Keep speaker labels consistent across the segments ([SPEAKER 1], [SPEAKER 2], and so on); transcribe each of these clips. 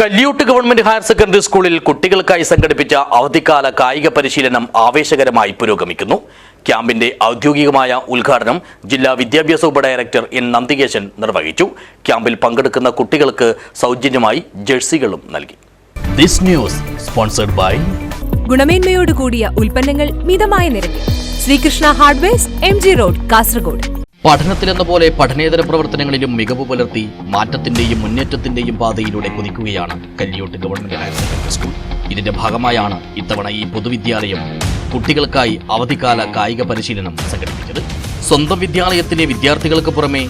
[SPEAKER 1] കല്ലിയൂട്ട് government higher secondary സ്കൂളിൽ കുട്ടികൾക്കായി സംഘടിപ്പിച്ച അവധിക്കാല കായിക പരിശീലനം ആവേശകരമായി പുരോഗമിക്കുന്നു. ക്യാമ്പിന്റെ ഔദ്യോഗികമായ ഉദ്ഘാടനം ജില്ലാ വിദ്യാഭ്യാസ ഉപഡയറക്ടർ എൻ നന്ദികേശൻ നിർവഹിച്ചു. ക്യാമ്പിൽ പങ്കെടുക്കുന്ന കുട്ടികൾക്ക് സൗജന്യമായി ജേഴ്സികളും നൽകി. ദിസ് ന്യൂസ് സ്പോൺസർഡ് ബൈ
[SPEAKER 2] ഗുണമേന്മയോട് കൂടിയ ഉൽപ്പന്നങ്ങൾ മിതമായ നിരക്കിൽ. Sreekrishna hardware M G road Kasaragod.
[SPEAKER 1] പഠനത്തിലെന്ന പോലെ പഠനേതര പ്രവർത്തനങ്ങളിലും മികവ് പുലർത്തി മാറ്റത്തിന്റെയും മുന്നേറ്റത്തിന്റെയും പാതയിലൂടെ കുതിക്കുകയാണ് Kalliyot government higher secondary school. ഇതിന്റെ ഭാഗമായാണ് ഇത്തവണ ഈ പൊതുവിദ്യാലയം കുട്ടികൾക്കായി അവധിക്കാല കായിക പരിശീലനം സംഘടിപ്പിച്ചത്. സ്വന്തം വിദ്യാലയത്തിലെ വിദ്യാർത്ഥികൾക്ക് പുറമെ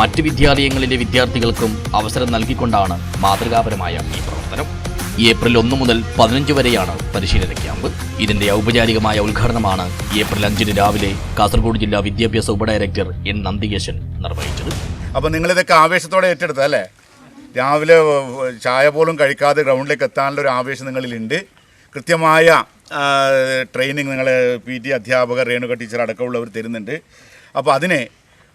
[SPEAKER 1] മറ്റ് വിദ്യാലയങ്ങളിലെ വിദ്യാർത്ഥികൾക്കും അവസരം നൽകിക്കൊണ്ടാണ് മാതൃകാപരമായ ഈ പ്രവർത്തനം. ഏപ്രിൽ ഒന്ന് മുതൽ പതിനഞ്ച് വരെയാണ് പരിശീലന ക്യാമ്പ്. ഇതിന്റെ ഔപചാരികമായ ഉദ്ഘാടനമാണ് ഏപ്രിൽ അഞ്ചിന് രാവിലെ കാസർഗോഡ് ജില്ലാ വിദ്യാഭ്യാസ ഉപഡയറക്ടർ എൻ നന്ദികേശൻ നിർവഹിച്ചത്.
[SPEAKER 3] അപ്പോൾ നിങ്ങളിതൊക്കെ ആവേശത്തോടെ ഏറ്റെടുത്ത അല്ലേ? രാവിലെ ചായ പോലും കഴിക്കാതെ ഗ്രൗണ്ടിലേക്ക് എത്താനുള്ള ഒരു ആവേശം നിങ്ങളിലുണ്ട്. കൃത്യമായ ട്രെയിനിങ് നിങ്ങൾ പി ടി അധ്യാപകർ രേണുക ടീച്ചർ അടക്കമുള്ളവർ തരുന്നുണ്ട്. അപ്പോൾ അതിനെ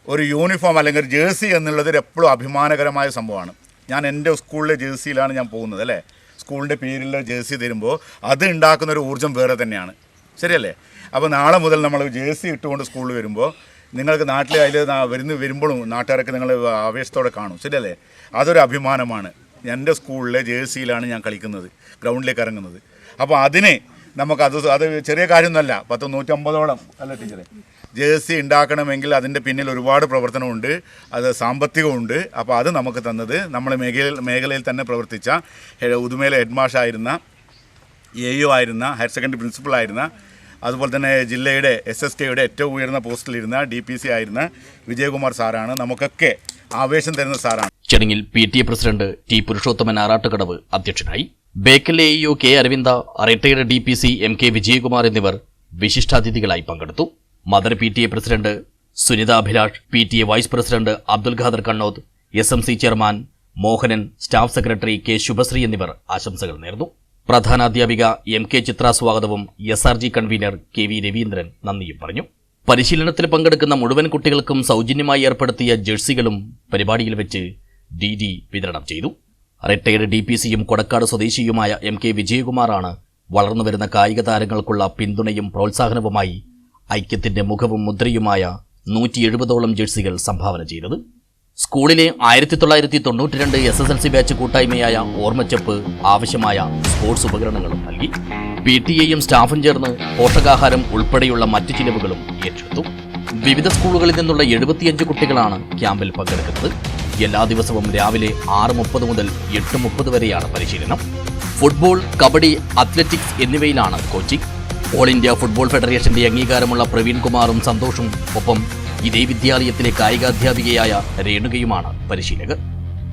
[SPEAKER 3] ഒരു യൂണിഫോം അല്ലെങ്കിൽ ജേഴ്സി എന്നുള്ളത് എപ്പോഴും അഭിമാനകരമായ സംഭവമാണ്. ഞാൻ എന്റെ സ്കൂളിലെ ജേഴ്സിയിലാണ് ഞാൻ പോകുന്നത് അല്ലേ? സ്കൂളിന്റെ പേരിൽ ജേഴ്സി തരുമ്പോൾ അത് ഉണ്ടാക്കുന്ന ഒരു ഊർജം വേറെ തന്നെയാണ്. ശരിയല്ലേ? അപ്പോൾ നാളെ മുതൽ നമ്മൾ ജേഴ്സി ഇട്ടുകൊണ്ട് സ്കൂളിൽ വരുമ്പോൾ നിങ്ങൾക്ക് നാട്ടിൽ അതിൽ വരുന്ന വരുമ്പോഴും നാട്ടുകാരൊക്കെ നിങ്ങൾ ആവേശത്തോടെ കാണും. ശരിയല്ലേ? അതൊരു അഭിമാനമാണ്. എന്റെ സ്കൂളിലെ ജേഴ്സിയിലാണ് ഞാൻ കളിക്കുന്നത്. ഗ്രൗണ്ടിലേക്ക് ഇറങ്ങുന്നത്. അപ്പോൾ അതിനെ നമുക്ക് അത് ചെറിയ കാര്യമൊന്നുമല്ല. പത്ത് നൂറ്റമ്പതോളം അല്ല ടീച്ചറെ? ജേഴ്സി ഉണ്ടാക്കണമെങ്കിൽ അതിന്റെ പിന്നിൽ ഒരുപാട് പ്രവർത്തനമുണ്ട്. അത് സാമ്പത്തികമുണ്ട്. അപ്പോൾ അത് നമുക്ക് തന്നത് നമ്മുടെ മേഖലയിൽ മേഖലയിൽ തന്നെ പ്രവർത്തിച്ച ഉതുമേലെ ഹെഡ് മാഷായിരുന്ന എ യു ആയിരുന്ന ഹയർ സെക്കൻഡറി പ്രിൻസിപ്പളായിരുന്ന അതുപോലെ തന്നെ ജില്ലയുടെ എസ് എസ് കെയുടെ ഏറ്റവും ഉയർന്ന പോസ്റ്റിലിരുന്ന ഡി പി സി ആയിരുന്ന വിജയകുമാർ സാറാണ്. നമുക്കൊക്കെ ആവേശം തരുന്ന സാറാണ്.
[SPEAKER 1] ചടങ്ങിൽ P T A president T Purushothaman Arattukadavu അധ്യക്ഷനായി. ബേക്കലെ A K Aravinda retired D P C M K Vijayakumar എന്നിവർ വിശിഷ്ടാതിഥികളായി പങ്കെടുത്തു. Mother P T A president Sunitha Abhilash P T A vice president Abdul Khader Kannoth S M C chairman Mohanan staff secretary K Shubhashree എന്നിവർ ആശംസകൾ നേർന്നു. പ്രധാനാധ്യാപിക M K ചിത്ര സ്വാഗതവും S R G convener K V Raveendran നന്ദിയും പറഞ്ഞു. പരിശീലനത്തിൽ പങ്കെടുക്കുന്ന മുഴുവൻ കുട്ടികൾക്കും സൗജന്യമായി ഏർപ്പെടുത്തിയ ജേഴ്സികളും പരിപാടിയിൽ വെച്ച് ഡി ഡി വിതരണം ചെയ്തു. റിട്ടയർഡ് ഡി പി സിയും കൊടക്കാട് സ്വദേശിയുമായ എം കെ വിജയകുമാറാണ് വളർന്നുവരുന്ന കായിക താരങ്ങൾക്കുള്ള പിന്തുണയും പ്രോത്സാഹനവുമായി ഐക്യത്തിന്റെ മുഖവും മുദ്രയുമായ നൂറ്റി എഴുപതോളം ജേഴ്സികൾ സംഭാവന ചെയ്തത്. സ്കൂളിലെ ആയിരത്തി തൊള്ളായിരത്തി തൊണ്ണൂറ്റി രണ്ട് S S L C batch കൂട്ടായ്മയായ ഓർമ്മച്ചപ്പ് ആവശ്യമായ സ്പോർട്സ് ഉപകരണങ്ങളും നൽകി. പി ടി എയും സ്റ്റാഫും ചേർന്ന് പോഷകാഹാരം ഉൾപ്പെടെയുള്ള മറ്റു ചിലവുകളും ഏറ്റെടുത്തു. വിവിധ സ്കൂളുകളിൽ നിന്നുള്ള എഴുപത്തിയഞ്ച് കുട്ടികളാണ് ക്യാമ്പിൽ പങ്കെടുക്കുന്നത്. എല്ലാ ദിവസവും രാവിലെ ആറ് മുപ്പത് മുതൽ എട്ട് മുപ്പത് വരെയാണ് പരിശീലനം. ഫുട്ബോൾ കബഡി അത്ലറ്റിക്സ് എന്നിവയിലാണ് കോച്ചിംഗ് ഓൾ ഇന്ത്യ ഫുട്ബോൾ ഫെഡറേഷന്റെ അംഗീകാരമുള്ള പ്രവീൺ കുമാറും സന്തോഷും ഒപ്പം ഇതേ വിദ്യാലയത്തിലെ കായികാധ്യാപികയായ രേണുകയുമാണ് പരിശീലകർ.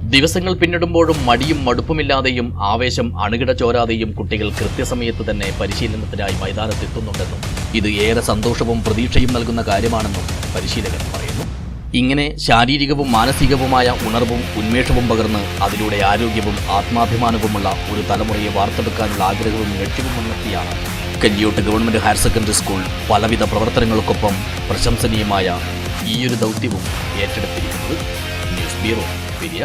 [SPEAKER 1] ദിവസങ്ങൾ പിന്നിടുമ്പോഴും മടിയും മടുപ്പുമില്ലാതെയും ആവേശം അണുകിട ചോരാതെയും കുട്ടികൾ കൃത്യസമയത്ത് തന്നെ പരിശീലനത്തിനായി മൈതാനത്തെത്തുന്നുണ്ടെന്നും ഇത് ഏറെ സന്തോഷവും പ്രതീക്ഷയും നൽകുന്ന കാര്യമാണെന്നും പരിശീലകർ പറയുന്നു. ഇങ്ങനെ ശാരീരികവും മാനസികവുമായ ഉണർവും ഉന്മേഷവും പകർന്ന് അതിലൂടെ ആരോഗ്യവും ആത്മാഭിമാനവുമുള്ള ഒരു തലമുറയെ വാർത്തെടുക്കാനുള്ള ആഗ്രഹവും ലക്ഷ്യവും മുൻനിർത്തിയാണ് Kalliyot government higher secondary school പലവിധ പ്രവർത്തനങ്ങൾക്കൊപ്പം പ്രശംസനീയമായ ഈയൊരു ദൗത്യവും ഏറ്റെടുത്തിരിക്കുന്നത്. News bureau Periya